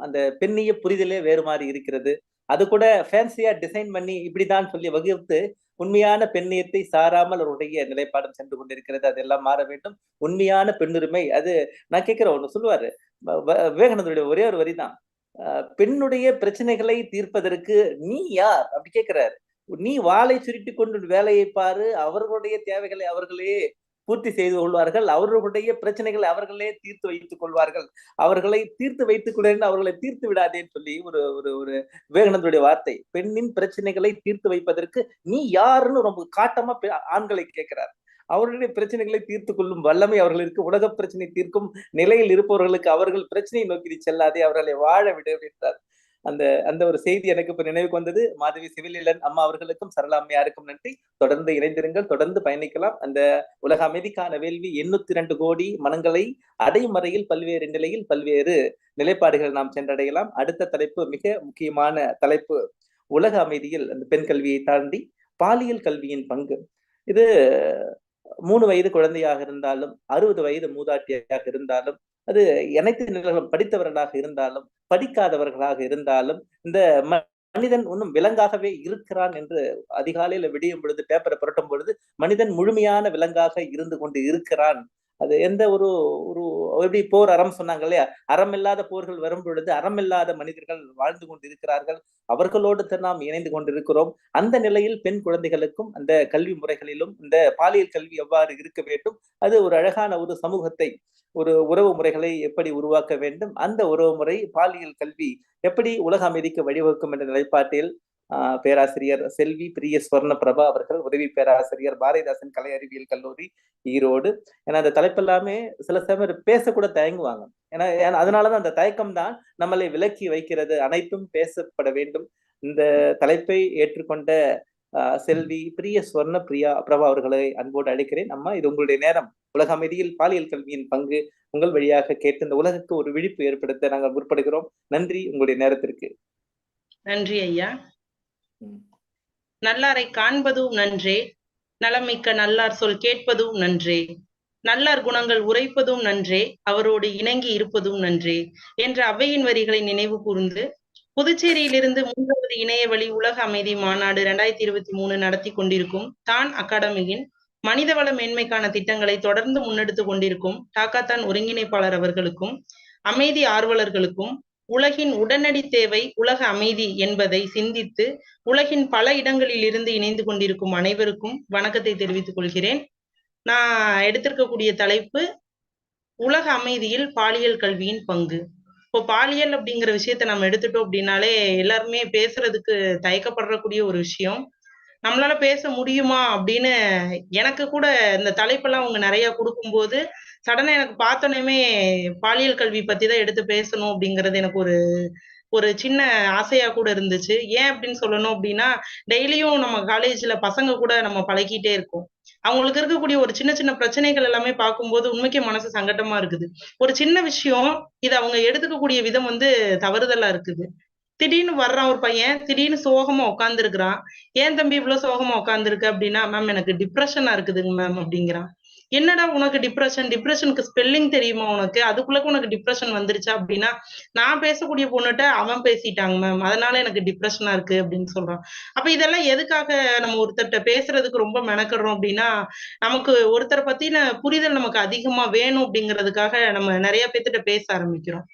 அந்த பெண்ணிய புரிதலே வேறு மாதிரி இருக்கிறது. அது கூட ஃபேன்சியா டிசைன் பண்ணி இப்படிதான் சொல்லி வகுத்து உண்மையான பெண்ணியத்தை சாராமல் அவருடைய நிலைப்பாடும் சென்று கொண்டிருக்கிறது. அதெல்லாம் மாற வேண்டும். உண்மையான பெண்ணுரிமை அது நான் கேட்கிறேன் ஒன்று சொல்லுவாரு. விவேகானந்தருடைய ஒரே ஒரு வரிதான். அஹ், பெண்ணுடைய பிரச்சனைகளை தீர்ப்பதற்கு நீ யார்? அப்படி கேட்கிறாரு. நீ வாளை சுருட்டி கொண்டு வேலையை பாரு. அவர்களுடைய தேவைகளை அவர்களே பூர்த்தி செய்து கொள்வார்கள். அவர்களுடைய பிரச்சனைகளை அவர்களே தீர்த்து வைத்துக் கொள்வார்கள். அவர்களை தீர்த்து வைத்துக் கொள்ள அவர்களை தீர்த்து விடாதேன்னு சொல்லி ஒரு ஒரு ஒரு விவேகானந்தருடைய வார்த்தை. பெண்ணின் பிரச்சனைகளை தீர்த்து வைப்பதற்கு நீ யாருன்னு ரொம்ப காட்டமா ஆண்களை கேட்கிறார். அவர்களுடைய பிரச்சனைகளை தீர்த்து கொள்ளும் வல்லமை அவர்களுக்கு உலக பிரச்சனை தீர்க்கும் நிலையில் இருப்பவர்களுக்கு அவர்கள் பிரச்சனையை நோக்கி செல்லாதே அவர்களை வாழ விட அப்படின்றார். அந்த அந்த ஒரு செய்தி எனக்கு இப்ப நினைவுக்கு வந்தது. மாதவி சிவிலன் அம்மா அவர்களுக்கும் சரளாமையாருக்கும் நன்றி. தொடர்ந்து இணைந்திருங்கள். தொடர்ந்து பயணிக்கலாம். அந்த உலக அமைதிக்கான வேள்வி எண்ணூத்தி இரண்டு கோடி மனங்களை அடையும் வரையில் பல்வேறு நிலையில் பல்வேறு நிலைப்பாடுகள் நாம் சென்றடையலாம். அடுத்த தலைப்பு மிக முக்கியமான தலைப்பு உலக அமைதியில் அந்த பெண் கல்வியை தாண்டி பாலியல் கல்வியின் பங்கு. இது மூணு வயது குழந்தையாக இருந்தாலும் அறுபது வயது மூதாட்டியாக இருந்தாலும் அது அனைத்து நிலைகளும் படித்தவர்களாக இருந்தாலும் படிக்காதவர்களாக இருந்தாலும் இந்த மனிதன் ஒன்றும் விலங்காகவே இருக்கிறான் என்று அதிகாலையில விடியும் பொழுது பேப்பரை புரட்டும் பொழுது மனிதன் முழுமையான விலங்காக இருந்து கொண்டு இருக்கிறான். அது எந்த ஒரு ஒரு எப்படி போர் அறம் சொன்னாங்க இல்லையா? அறம் இல்லாத போர்கள் வரும் பொழுது அறம் இல்லாத மனிதர்கள் வாழ்ந்து கொண்டு இருக்கிறார்கள் அவர்களோடு தான் நாம் இணைந்து கொண்டிருக்கிறோம். அந்த நிலையில் பெண் குழந்தைகளுக்கும் அந்த கல்வி முறைகளிலும் இந்த பாலியல் கல்வி எவ்வாறு இருக்க வேண்டும்? அது ஒரு அழகான ஒரு சமூகத்தை ஒரு உறவு முறைகளை எப்படி உருவாக்க வேண்டும்? அந்த உறவு முறை பாலியல் கல்வி எப்படி உலக அமைதிக்கு வழிவகுக்கும் என்ற நிலைப்பாட்டில் பேராசிரியர் செல்வி பிரிய ஸ்வர்ண பிரபா அவர்கள் உதவி பேராசிரியர் பாரதிதாசன் கலை அறிவியல் கல்லூரி ஈரோடு. ஏன்னா அந்த தலைப்பெல்லாமே சில சமயம் பேசக்கூட தயங்குவாங்க. ஏன்னா ஏன்னா அதனாலதான் அந்த தயக்கம் தான் நம்மளை விலக்கி வைக்கிறது. அனைத்தும் பேசப்பட வேண்டும். இந்த தலைப்பை ஏற்றுக்கொண்ட ஆஹ் செல்வி பிரிய ஸ்வர்ண பிரியா பிரபா அவர்களை அன்போடு அழைக்கிறேன். அம்மா இது உங்களுடைய நேரம். உலக அமைதியில் பாலியல் கல்வியின் பங்கு உங்கள் வழியாக கேட்டு இந்த உலகுக்கு ஒரு விழிப்பு ஏற்படுத்த நாங்கள் முற்படுகிறோம். நன்றி உங்களுடைய நேரத்திற்கு. நன்றி ஐயா. நல்லாரை காண்பதும் நன்றே. நலமிக்க நல்லார் சொல் கேட்பதும் நன்றே. நல்லார் குணங்கள் உரைப்பதும் நன்றே. அவரோடு இணங்கி இருப்பதும் நன்றே. என்ற அவையின் வரிகளை நினைவு கூர்ந்து புதுச்சேரியிலிருந்து மூன்றாவது இணையவழி உலக அமைதி மாநாடு இரண்டாயிரத்தி இருபத்தி மூணு நடத்தி கொண்டிருக்கும் தான் அகாடமியின் மனிதவள மேன்மைக்கான திட்டங்களை தொடர்ந்து முன்னெடுத்து கொண்டிருக்கும் டாக்காத்தான் ஒருங்கிணைப்பாளர் அவர்களுக்கும் அமைதி ஆர்வலர்களுக்கும் உலகின் உடனடி தேவை உலக அமைதி என்பதை சிந்தித்து உலகின் பல இடங்களில் இருந்து இணைந்து கொண்டிருக்கும் அனைவருக்கும் வணக்கத்தை தெரிவித்துக் கொள்கிறேன். நான் எடுத்திருக்கக்கூடிய தலைப்பு உலக அமைதியில் பாலியல் கல்வியின் பங்கு. இப்போ பாலியல் அப்படிங்கிற விஷயத்த நம்ம எடுத்துட்டோம் அப்படின்னாலே எல்லாருமே பேசுறதுக்கு தயக்கப்படுறக்கூடிய ஒரு விஷயம். நம்மளால பேச முடியுமா அப்படின்னு எனக்கு கூட இந்த தலைப்பெல்லாம் அவங்க நிறைய கொடுக்கும்போது சடனா எனக்கு பார்த்தோன்னே பாலியல் கல்வி பத்தி தான் எடுத்து பேசணும் அப்படிங்கிறது எனக்கு ஒரு ஒரு சின்ன ஆசையா கூட இருந்துச்சு. ஏன் அப்படின்னு சொல்லணும் அப்படின்னா டெய்லியும் நம்ம காலேஜ்ல பசங்க கூட நம்ம பழகிட்டே இருக்கோம். அவங்களுக்கு இருக்கக்கூடிய ஒரு சின்ன சின்ன பிரச்சனைகள் எல்லாமே பார்க்கும்போது உண்மைக்கே மனசு சங்கட்டமா இருக்குது. ஒரு சின்ன விஷயம் இதை அவங்க எடுத்துக்கக்கூடிய விதம் வந்து தவறுதலா இருக்குது. திடீர்னு வர்றான் ஒரு பையன் திடீர்னு சோகமா உட்காந்துருக்கிறான் ஏன் தம்பி இவ்வளவு சோகமா உட்காந்துருக்கு அப்படின்னா மேம் எனக்கு டிப்ரெஷனா இருக்குதுங்க மேம் அப்படிங்கிறான். என்னடா உனக்கு டிப்ரெஷன் டிப்ரெஷனுக்கு ஸ்பெல்லிங் தெரியுமா உனக்கு? அதுக்குள்ள உனக்கு டிப்ரெஷன் வந்துருச்சா அப்படின்னா நான் பேசக்கூடிய பொண்ணுகிட்ட அவன் பேசிட்டாங்க மேம் அதனால எனக்கு டிப்ரெஷனா இருக்கு அப்படின்னு சொல்றான். அப்ப இதெல்லாம் எதுக்காக நம்ம ஒருத்தர்கிட்ட பேசுறதுக்கு ரொம்ப மெனக்கிடுறோம் அப்படின்னா நமக்கு ஒருத்தரை பத்தின புரிதல் நமக்கு அதிகமா வேணும் அப்படிங்கிறதுக்காக நம்ம நிறைய பேர்த்திட்ட பேச ஆரம்பிக்கிறோம்.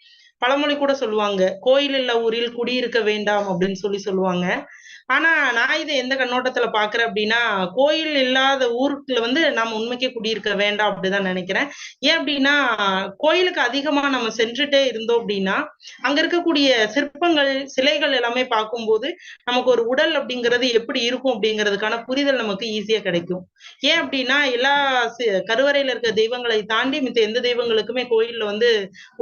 பழமொழி கூட சொல்லுவாங்க கோயில் இல்ல ஊரில் குடியிருக்க வேண்டாம் அப்படின்னு சொல்லி சொல்லுவாங்க. ஆனா நான் இதை எந்த கண்ணோட்டத்துல பாக்குறேன் அப்படின்னா கோயில் இல்லாத ஊருக்குள்ள வந்து நம்ம உண்மைக்கே குடியிருக்க வேண்டாம் அப்படிதான் நினைக்கிறேன். ஏன் அப்படின்னா கோயிலுக்கு அதிகமா நம்ம சென்றுட்டே இருந்தோம் அப்படின்னா அங்க இருக்கக்கூடிய சிற்பங்கள் சிலைகள் எல்லாமே பார்க்கும்போது நமக்கு ஒரு உடல் அப்படிங்கிறது எப்படி இருக்கும் அப்படிங்கிறதுக்கான புரிதல் நமக்கு ஈஸியா கிடைக்கும். ஏன் அப்படின்னா எல்லா கருவறையில இருக்க தெய்வங்களை தாண்டி மித்த எந்த தெய்வங்களுக்குமே கோயில்ல வந்து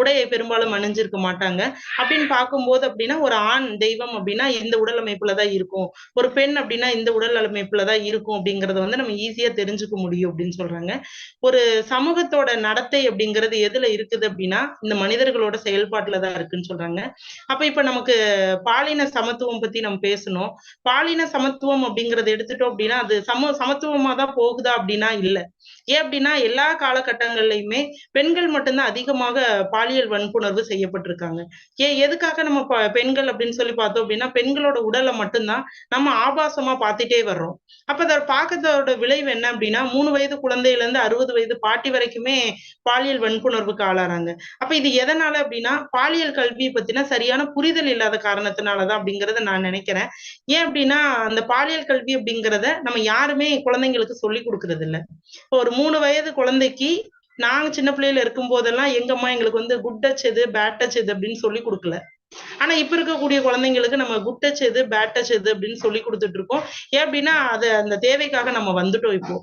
உடையை பெரும்பாலும் அணிஞ்சிருக்க மாட்டாங்க. அப்படின்னு பார்க்கும்போது அப்படின்னா ஒரு ஆண் தெய்வம் அப்படின்னா இந்த உடல் அமைப்புல தான் இருக்கும். இருக்கும். ஒரு பெண் அப்படின்னா இந்த உடல் அமைப்புலதான் இருக்கும் அப்படிங்கறத வந்து நம்ம ஈஸியா தெரிஞ்சுக்க முடியும் அப்படின்னு சொல்றாங்க. ஒரு சமூகத்தோட நடத்தை அப்படிங்கிறது எதுல இருக்குது அப்படின்னா இந்த மனிதர்களோட செயல்பாட்டுலதான் இருக்குன்னு சொல்றாங்க. அப்ப இப்ப நமக்கு பாலின சமத்துவம் பத்தி நம்ம பேசணும். பாலின சமத்துவம் அப்படிங்கறத எடுத்துட்டோம் அப்படின்னா அது சம சமத்துவமா தான் போகுதா அப்படின்னா இல்ல. ஏன் அப்படின்னா எல்லா காலகட்டங்கள்லயுமே பெண்கள் மட்டும்தான் அதிகமாக பாலியல் வன்புணர்வு செய்யப்பட்டிருக்காங்க. ஏன் எதுக்காக நம்ம ப- பெண்கள் அப்படின்னு சொல்லி பார்த்தோம் அப்படின்னா பெண்களோட உடலை மட்டும்தான் நம்ம ஆபாசமா பார்த்துட்டே வர்றோம். அப்ப அதை பார்க்கறதோட விளைவு என்ன அப்படின்னா மூணு வயது குழந்தையில இருந்து அறுபது வயது பாட்டி வரைக்குமே பாலியல் வன்புணர்வுக்கு ஆளாறாங்க. அப்ப இது எதனால அப்படின்னா பாலியல் கல்வியை பத்தின சரியான புரிதல் இல்லாத காரணத்தினாலதான் அப்படிங்கறத நான் நினைக்கிறேன். ஏன் அப்படின்னா அந்த பாலியல் கல்வி அப்படிங்கிறத நம்ம யாருமே குழந்தைங்களுக்கு சொல்லி கொடுக்கறது இல்ல ஒரு மூணு வயது குழந்தைக்கு நாங்க சின்ன பிள்ளையில இருக்கும் போதெல்லாம் எங்கம்மா எங்களுக்கு வந்து குட் டச் எது பேட் டச் எது அப்படின்னு சொல்லி கொடுக்கல. ஆனா இப்ப இருக்கக்கூடிய குழந்தைங்களுக்கு நம்ம குட் டச் எது பேட் டச் எது அப்படின்னு சொல்லி கொடுத்துட்டு இருக்கோம். ஏன் அப்படின்னா அது அந்த தேவைக்காக நம்ம வந்துட்டோம் இப்போ.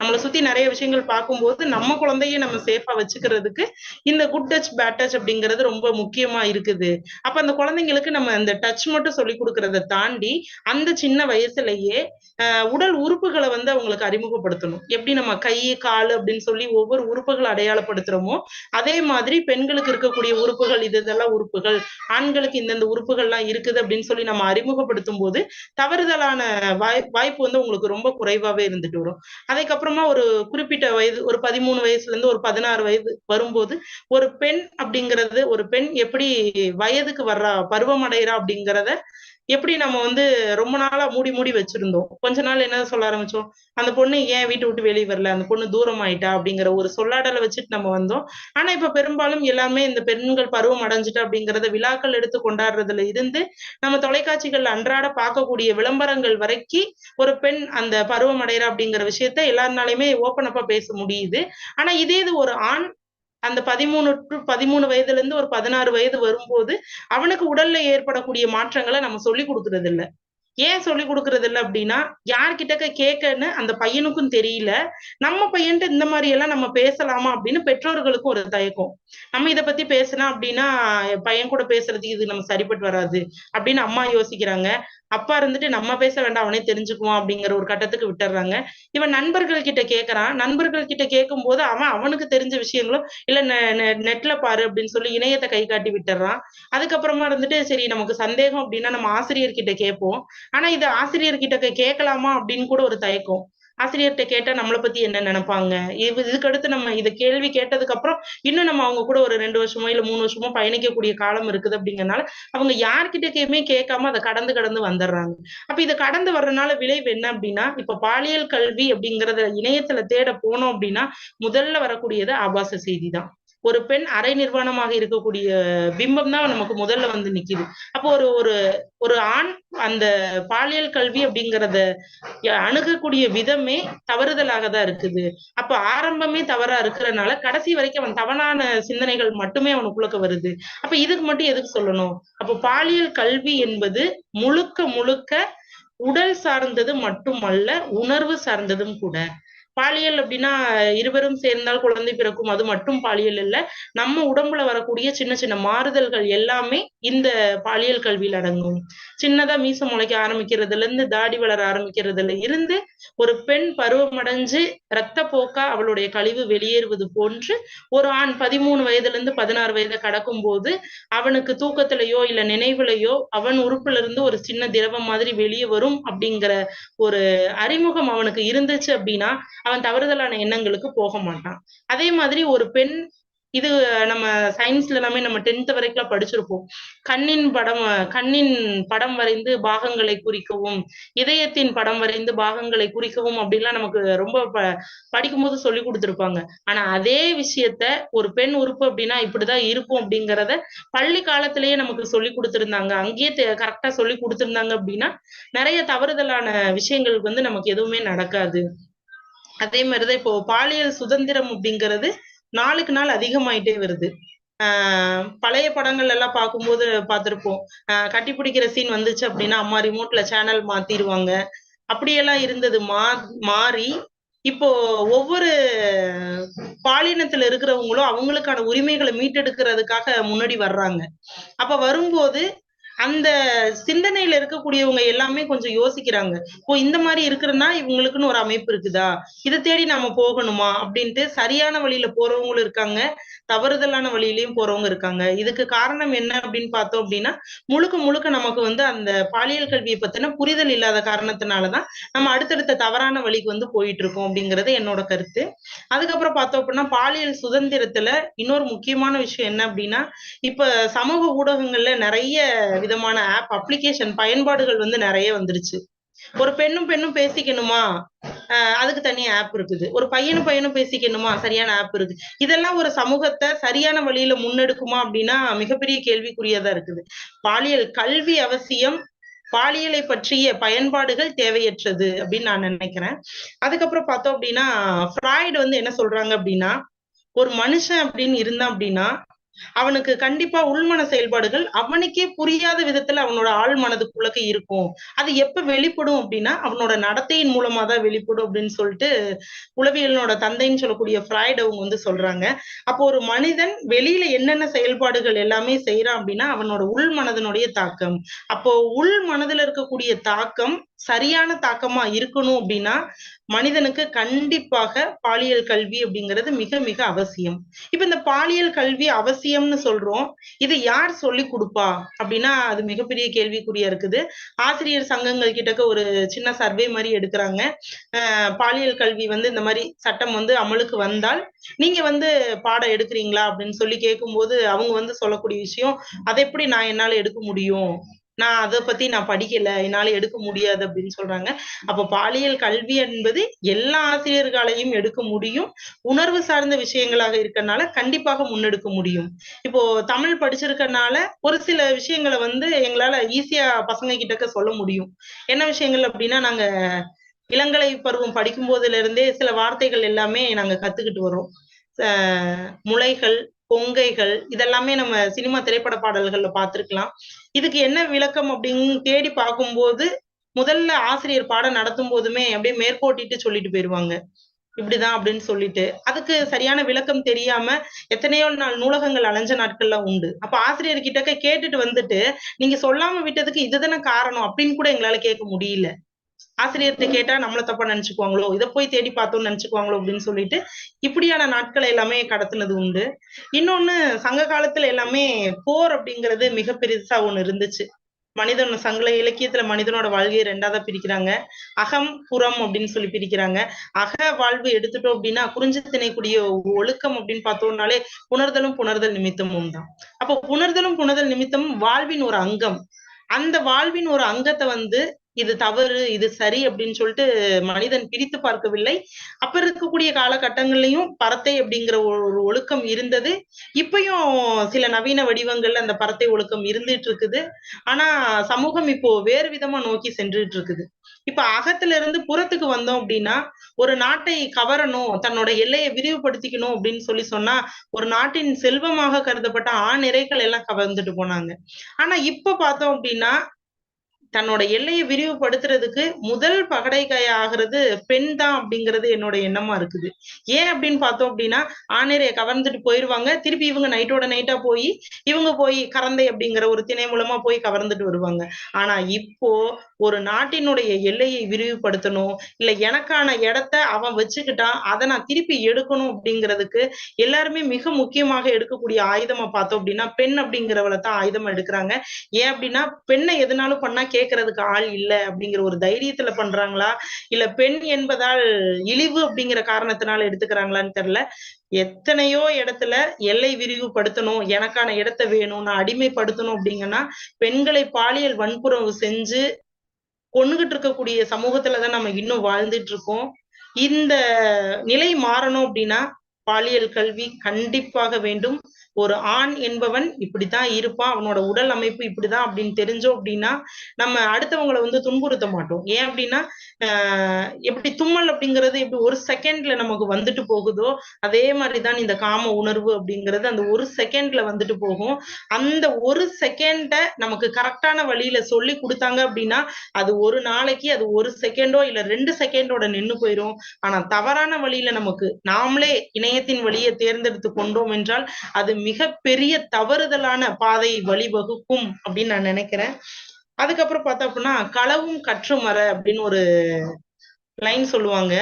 நம்மளை சுத்தி நிறைய விஷயங்கள் பார்க்கும்போது நம்ம குழந்தைய நம்ம சேஃபா வச்சுக்கிறதுக்கு இந்த குட் டச் பேட் டச் அப்படிங்கிறது ரொம்ப முக்கியமா இருக்குது. அப்ப அந்த குழந்தைங்களுக்கு நம்ம அந்த டச் மட்டும் சொல்லி கொடுக்கறத தாண்டி அந்த சின்ன வயசுலயே ஆஹ் உடல் உறுப்புகளை வந்து அவங்களுக்கு அறிமுகப்படுத்தணும். எப்படி நம்ம கை கால் அப்படின்னு சொல்லி ஒவ்வொரு உறுப்புகளை அடையாளப்படுத்துறோமோ அதே மாதிரி பெண்களுக்கு இருக்கக்கூடிய உறுப்புகள் இது இதெல்லாம் உறுப்புகள் ஆண்களுக்கு இந்தந்த உறுப்புகள்லாம் இருக்குது அப்படின்னு சொல்லி நம்ம அறிமுகப்படுத்தும் போது தவறுதலான வாய் வாய்ப்பு வந்து உங்களுக்கு ரொம்ப குறைவாவே இருந்துட்டு வரும். அதுக்கப்புறம் ஒரு குறிப்பிட்ட வயது ஒரு பதிமூணு வயசுல இருந்து ஒரு பதினாறு வயது வரும்போது ஒரு பெண் அப்படிங்கிறது ஒரு பெண் எப்படி வயதுக்கு வர்றா பருவம் அடைகிறா அப்படிங்கிறத எப்படி நம்ம வந்து ரொம்ப நாளா மூடி மூடி வச்சிருந்தோம். கொஞ்ச நாள் என்ன சொல்ல ஆரம்பிச்சோம்? அந்த பொண்ணு ஏன் வீட்டை விட்டு வெளியே வரல? அந்த பொண்ணு தூரம் ஆயிட்டா அப்படிங்கிற ஒரு சொல்லாடலை வச்சுட்டு நம்ம வந்தோம். ஆனா இப்ப பெரும்பாலும் எல்லாமே இந்த பெண்கள் பருவம் அடைஞ்சிட்டு அப்படிங்கறத விழாக்கள் எடுத்து கொண்டாடுறதுல இருந்து நம்ம தொலைக்காட்சிகள் அன்றாட பார்க்கக்கூடிய விளம்பரங்கள் வரைக்கும் ஒரு பெண் அந்த பருவம் அடைகிறா அப்படிங்கிற விஷயத்த எல்லாருனாலையுமே ஓப்பன் அப்பா பேச முடியுது. ஆனா இதே இது ஒரு ஆண் அந்த பதிமூணு டு பதிமூணு வயதுல இருந்து ஒரு பதினாறு வயது வரும்போது அவனுக்கு உடல்ல ஏற்படக்கூடிய மாற்றங்களை நம்ம சொல்லி கொடுக்கறது இல்ல ஏன் சொல்லி கொடுக்கறது இல்ல அப்படின்னா யார்கிட்டக்க கேட்கன்னு அந்த பையனுக்கும் தெரியல. நம்ம பையன்ட்டு இந்த மாதிரி எல்லாம் நம்ம பேசலாமா அப்படின்னு பெற்றோர்களுக்கும் ஒரு தயக்கம். நம்ம இத பத்தி பேசினா அப்படின்னா பையன் கூட பேசுறதுக்கு இது நம்ம சரிப்பட்டு வராது அப்படின்னு அம்மா யோசிக்கிறாங்க. அப்பா இருந்துட்டு நம்ம பேச வேண்டாம் அவனே தெரிஞ்சுக்குவான் அப்படிங்கிற ஒரு கட்டத்துக்கு விட்டுறாங்க. இவன் நண்பர்கள் கிட்ட கேட்கறான் நண்பர்கள் கிட்ட கேட்கும் போது அவன் அவனுக்கு தெரிஞ்ச விஷயங்களும் இல்ல நெட்ல பாரு அப்படின்னு சொல்லி இணையத்தை கை காட்டி விட்டுறான். அதுக்கப்புறமா இருந்துட்டு சரி நமக்கு சந்தேகம் அப்படின்னா நம்ம ஆசிரியர்கிட்ட கேட்போம். ஆனா இது ஆசிரியர்கிட்ட கேட்கலாமா அப்படின்னு கூட ஒரு தயக்கம். ஆசிரியர்கிட்ட கேட்டா நம்மளை பத்தி என்ன நினைப்பாங்க? இது இதுக்கு அடுத்து நம்ம இதை கேள்வி கேட்டதுக்கு அப்புறம் இன்னும் நம்ம அவங்க கூட ஒரு ரெண்டு வருஷமோ இல்ல மூணு வருஷமோ பயணிக்கக்கூடிய காலம் இருக்குது அப்படிங்கறனால அவங்க யார்கிட்டயுமே கேட்காம அதை கடந்து கடந்து வந்துடுறாங்க. அப்ப இதை கடந்து வர்றதுனால விளைவு என்ன அப்படின்னா இப்ப பாலியல் கல்வி அப்படிங்கறத இணையத்துல தேட போனோம் அப்படின்னா முதல்ல வரக்கூடியது ஆபாச செய்தி தான். ஒரு பெண் அரை நிர்வாணமாக இருக்கக்கூடிய பிம்பம் தான் நமக்கு முதல்ல வந்து நிக்குது. அப்போ ஒரு ஒரு ஒரு ஆண் அந்த பாலியல் கல்வி அப்படிங்கறத அணுகக்கூடிய விதமே தவறுதலாக தான் இருக்குது. அப்ப ஆரம்பமே தவறா இருக்கிறனால கடைசி வரைக்கும் அவன் தவறான சிந்தனைகள் மட்டுமே அவனுக்குள்ளக்க வருது. அப்ப இதுக்கு மட்டும் எதுக்கு சொல்லணும்? அப்போ பாலியல் கல்வி என்பது முழுக்க முழுக்க உடல் சார்ந்தது மட்டுமல்ல உணர்வு சார்ந்ததும் கூட. பாலியல் அப்படின்னா இருவரும் சேர்ந்தால் குழந்தை பிறக்கும் அது மட்டும் பாலியல் இல்ல. நம்ம உடம்புல வரக்கூடிய சின்ன சின்ன மாறுதல்கள் எல்லாமே இந்த பாலியல் கல்வியில் அடங்கும். சின்னதா மீச முளைக்க ஆரம்பிக்கிறதுல இருந்து தாடி வளர ஆரம்பிக்கிறதுல இருந்து ஒரு பெண் பருவமடைஞ்சு இரத்த போக்கா அவளுடைய கழிவு வெளியேறுவது போன்று ஒரு ஆண் பதிமூணு வயதுல இருந்து பதினாறு வயதை கடக்கும் போது அவனுக்கு தூக்கத்திலேயோ இல்ல நினைவுலையோ அவன் உறுப்புல இருந்து ஒரு சின்ன திரவம் மாதிரி வெளியே வரும் அப்படிங்கிற ஒரு அறிமுகம் அவனுக்கு இருந்துச்சு அப்படின்னா அவன் தவறுதலான எண்ணங்களுக்கு போக மாட்டான். அதே மாதிரி ஒரு பெண் இது நம்ம சயின்ஸ்ல எல்லாமே நம்ம டென்த் வரைக்கும் படிச்சிருப்போம். கண்ணின் படம் கண்ணின் படம் வரைந்து பாகங்களை குறிக்கவும் இதயத்தின் படம் வரைந்து பாகங்களை குறிக்கவும் அப்படின்லாம் நமக்கு ரொம்ப ப படிக்கும்போது சொல்லி கொடுத்துருப்பாங்க. ஆனா அதே விஷயத்த ஒரு பெண் உறுப்பு அப்படின்னா இப்படிதான் இருக்கும் அப்படிங்கிறத பள்ளி காலத்திலேயே நமக்கு சொல்லி கொடுத்திருந்தாங்க. அங்கேயே கரெக்டா சொல்லி கொடுத்துருந்தாங்க அப்படின்னா நிறைய தவறுதலான விஷயங்களுக்கு வந்து நமக்கு எதுவுமே நடக்காது. அதே மாதிரிதான் இப்போ பாலியல் சுதந்திரம் அப்படிங்கிறது நாளுக்கு நாள் அதிகமாயிட்டே வருது. ஆஹ் பழைய படங்கள் எல்லாம் பார்க்கும்போது பார்த்திருப்போம். ஆஹ் கட்டி பிடிக்கிற சீன் வந்துச்சு அப்படின்னா அம்மா ரிமோட்ல சேனல் மாத்திடுவாங்க. அப்படியெல்லாம் இருந்தது. மா மாறி இப்போ ஒவ்வொரு பாலினத்துல இருக்கிறவங்களும் அவங்களுக்கான உரிமைகளை மீட்டெடுக்கிறதுக்காக முன்னாடி வர்றாங்க. அப்ப வரும்போது அந்த சிந்தனையில இருக்கக்கூடியவங்க எல்லாமே கொஞ்சம் யோசிக்கிறாங்க. ஓ இந்த மாதிரி இருக்குன்னா இவங்களுக்குன்னு ஒரு அமைப்பு இருக்குதா? இதை தேடி நாம போகணுமா? அப்படின்ட்டு சரியான வழியில போறவங்களும் இருக்காங்க. தவறுதலான வழியிலயும் போறவங்க இருக்காங்க. இதுக்கு காரணம் என்ன அப்படின்னு பார்த்தோம் அப்படின்னா முழுக்க முழுக்க நமக்கு வந்து அந்த பாலியல் கல்வியை பத்தின புரிதல் இல்லாத காரணத்தினாலதான் நம்ம அடுத்தடுத்த தவறான வழிக்கு வந்து போயிட்டு இருக்கோம் அப்படிங்கிறது என்னோட கருத்து. அதுக்கப்புறம் பார்த்தோம் அப்படின்னா பாலியல் சுதந்திரத்துல இன்னொரு முக்கியமான விஷயம் என்ன அப்படின்னா இப்ப சமூக ஊடகங்கள்ல நிறைய விதமான ஆப் அப்ளிகேஷன் பயன்பாடுகள் வந்து நிறைய வந்துருச்சு. ஒரு பெண்ணும் பெண்ணும் பேசிக்கணுமா? ஆஹ் அதுக்கு தனியா ஆப் இருக்குது. ஒரு பையனும் பையனும் பேசிக்கணுமா? சரியான ஆப் இருக்கு இதெல்லாம் ஒரு சமூகத்தை சரியான வழியில முன்னெடுக்குமா அப்படின்னா மிகப்பெரிய கேள்விக்குரியதா இருக்குது. பாலியல் கல்வி அவசியம் பாலியலை பற்றிய பயன்பாடுகள் தேவையற்றது அப்படின்னு நான் நினைக்கிறேன். அதுக்கப்புறம் பார்த்தோம் அப்படின்னா ஃப்ராய்டு வந்து என்ன சொல்றாங்க அப்படின்னா ஒரு மனுஷன் அப்படின்னு இருந்தான் அப்படின்னா அவனுக்கு கண்டிப்பா உள்மன செயல்பாடுகள் அவனுக்கே புரியாத விதத்துல அவனோட ஆள் மனதுக்குள்ளக்க இருக்கும். அது எப்ப வெளிப்படும் அப்படின்னா அவனோட நடத்தையின் மூலமா தான் வெளிப்படும் அப்படின்னு சொல்லிட்டு உளவியலனோட தந்தைன்னு சொல்லக்கூடிய ஃப்ராய்ட் அவங்க வந்து சொல்றாங்க. அப்போ ஒரு மனிதன் வெளியில என்னென்ன செயல்பாடுகள் எல்லாமே செய்யறான் அப்படின்னா அவனோட உள் மனதனுடைய தாக்கம். அப்போ உள் மனதுல இருக்கக்கூடிய தாக்கம் சரியான தாக்கமா இருக்கணும் அப்படின்னா மனிதனுக்கு கண்டிப்பாக பாலியல் கல்வி அப்படிங்கிறது மிக மிக அவசியம். இப்ப இந்த பாலியல் கல்வி அவசியம்னு சொல்றோம். இது யார் சொல்லி கொடுப்பா அப்படின்னா அது மிகப்பெரிய கேள்விக்குறியா இருக்குது. ஆசிரியர் சங்கங்கள் கிட்டக்க ஒரு சின்ன சர்வே மாதிரி எடுக்கிறாங்க. பாலியல் கல்வி வந்து இந்த மாதிரி சட்டம் வந்து அமலுக்கு வந்தால் நீங்க வந்து பாடம் எடுக்கிறீங்களா அப்படின்னு சொல்லி கேட்கும்போது அவங்க வந்து சொல்லக்கூடிய விஷயம் அதை எப்படி நான் என்னால எடுக்க முடியும்? நான் அதை பத்தி நான் படிக்கல. என்னால எடுக்க முடியாது அப்படின்னு சொல்றாங்க. அப்ப பாலியல் கல்வி என்பது எல்லா ஆசிரியர்களையும் எடுக்க முடியும். உணர்வு சார்ந்த விஷயங்களாக இருக்கறனால கண்டிப்பாக முன்னெடுக்க முடியும். இப்போ தமிழ் படிச்சிருக்கனால ஒரு சில விஷயங்களை வந்து எங்களால ஈஸியா பசங்க கிட்டக்க சொல்ல முடியும். என்ன விஷயங்கள் அப்படின்னா நாங்க இளங்கலை பருவம் படிக்கும் போதுல இருந்தே சில வார்த்தைகள் எல்லாமே நாங்க கத்துக்கிட்டு வரோம் அஹ் முளைகள் பொங்கைகள் இதெல்லாமே நம்ம சினிமா திரைப்பட பாடல்கள்ல பார்த்திருக்கலாம். இதுக்கு என்ன விளக்கம் அப்படின்னு தேடி பார்க்கும்போது முதல்ல ஆசிரியர் பாடம் நடத்தும் போதுமே அப்படியே மேற்கோட்டிட்டு சொல்லிட்டு போயிருவாங்க. இப்படிதான் அப்படின்னு சொல்லிட்டு. அதுக்கு சரியான விளக்கம் தெரியாம எத்தனையோ நாள் நூலகங்கள் அலைஞ்ச நாட்கள்லாம் உண்டு. அப்ப ஆசிரியர் கிட்டக்க கேட்டுட்டு வந்துட்டு நீங்க சொல்லாம விட்டதுக்கு இதுதானே காரணம் அப்படின்னு கூட எங்களால கேட்க முடியல. ஆசிரியர்கிட்ட கேட்டா நம்மள தப்பா நினைச்சுக்குவாங்களோ? இதை போய் தேடி பார்த்தோம்னு நினைச்சுக்குவாங்களோ அப்படின்னு சொல்லிட்டு இப்படியான நாட்களை எல்லாமே கடத்துனது உண்டு. இன்னொன்னு சங்க காலத்துல எல்லாமே போர் அப்படிங்கிறது மிக பெருசா ஒண்ணு இருந்துச்சு. மனிதன் சங்கல இலக்கியத்துல மனிதனோட வாழ்க்கையை ரெண்டாவதா பிரிக்கிறாங்க. அகம் புறம் அப்படின்னு சொல்லி பிரிக்கிறாங்க. அக வாழ்வு எடுத்துட்டோம் அப்படின்னா குறிஞ்சு திணைக்கூடிய ஒழுக்கம் அப்படின்னு பார்த்தோம்னாலே புணர்தலும் புணர்தல் நிமித்தமும் தான். அப்போ புணர்தலும் புணர்தல் நிமித்தமும் வாழ்வின் ஒரு அங்கம். அந்த வாழ்வின் ஒரு அங்கத்தை வந்து இது தவறு இது சரி அப்படின்னு சொல்லிட்டு மனிதன் பிரித்து பார்க்கவில்லை. அப்ப இருக்கக்கூடிய காலகட்டங்கள்லயும் பறத்தை அப்படிங்கிற ஒரு ஒழுக்கம் இருந்தது. இப்பயும் சில நவீன வடிவங்கள்ல அந்த பறத்தை ஒழுக்கம் இருந்துட்டு இருக்குது. ஆனா சமூகம் இப்போ வேறு விதமா நோக்கி சென்றுட்டு இருக்குது. இப்ப அகத்துல இருந்து புறத்துக்கு வந்தோம் அப்படின்னா ஒரு நாட்டை கவரணும் தன்னோட எல்லையை விரிவுபடுத்திக்கணும் அப்படின்னு சொல்லி சொன்னா ஒரு நாட்டின் செல்வமாக கருதப்பட்ட ஆண் இறைகள் எல்லாம் கவர்ந்துட்டு போனாங்க. ஆனா இப்ப பார்த்தோம் அப்படின்னா தன்னோட எல்லையை விரிவுபடுத்துறதுக்கு முதல் பகடைக்காய் ஆகிறது பெண் தான் அப்படிங்கிறது என்னோட எண்ணமா இருக்குது. ஏன் அப்படின்னு பார்த்தோம் அப்படின்னா ஆணையரைய கவர்ந்துட்டு போயிருவாங்க. திருப்பி இவங்க நைட்டோட நைட்டா போய் இவங்க போய் கறந்தை அப்படிங்கிற ஒரு திணை மூலமா போய் கவர்ந்துட்டு வருவாங்க. ஆனா இப்போ ஒரு நாட்டினுடைய எல்லையை விரிவுபடுத்தணும் இல்ல எனக்கான இடத்த அவன் வச்சுக்கிட்டான் அதை நான் திருப்பி எடுக்கணும் அப்படிங்கிறதுக்கு எல்லாருமே மிக முக்கியமாக எடுக்கக்கூடிய ஆயுதமா பார்த்தோம் அப்படின்னா பெண் அப்படிங்கிறவளை தான் ஆயுதமா எடுக்கிறாங்க. ஏன் அப்படின்னா பெண்ணை எதுனாலும் பண்ணா கே கேட்கறதுக்கு ஆள் இல்லை அப்படிங்கிற ஒரு தைரியத்துல பண்றாங்களா? இல்ல பெண் என்பதால் இழிவு அப்படிங்கிற காரணத்தினால எடுத்துக்கிறாங்களான்னு தெரியல. எத்தனையோ இடத்துல எல்லை விரிவுபடுத்தணும் எனக்கான இடத்த வேணும் நான் அடிமைப்படுத்தணும் அப்படிங்கன்னா பெண்களை பாலியல் வன்புறவு செஞ்சு கொண்டுகிட்டு இருக்கக்கூடிய சமூகத்துலதான் நம்ம இன்னும் வாழ்ந்துட்டு இருக்கோம். இந்த நிலை மாறணும் அப்படின்னா பாலியல் கல்வி கண்டிப்பாக வேண்டும். ஒரு ஆண் என்பவன் இப்படித்தான் இருப்பான் அவனோட உடல் அமைப்பு இப்படிதான் அப்படின்னு தெரிஞ்சோம் அப்படின்னா நம்ம அடுத்தவங்களை வந்து துன்புறுத்த மாட்டோம். ஏன் அப்படின்னா ஆஹ் எப்படி தும்மல் அப்படிங்கிறது எப்படி ஒரு செகண்ட்ல நமக்கு வந்துட்டு போகுதோ அதே மாதிரிதான் இந்த காம உணர்வு அப்படிங்கிறது அந்த ஒரு செகண்ட்ல வந்துட்டு போகும். அந்த ஒரு செகண்ட நமக்கு கரெக்டான வழியில சொல்லி கொடுத்தாங்க அப்படின்னா அது ஒரு நாளைக்கு அது ஒரு செகண்டோ இல்ல ரெண்டு செகண்டோட நின்னு போயிரும். ஆனா தவறான வழியில நமக்கு நாமளே இணையத்தின் வழியை தேர்ந்தெடுத்து கொண்டோம் என்றால் அது மிகப்பெரிய தவறுதலான பாதை வழிவகுக்கும் அப்படின்னு நான் நினைக்கிறேன். அதுக்கப்புறம் பார்த்தோம் அப்படின்னா களவும் கற்றுமற அப்படின்னு ஒரு லைன் சொல்லுவாங்க.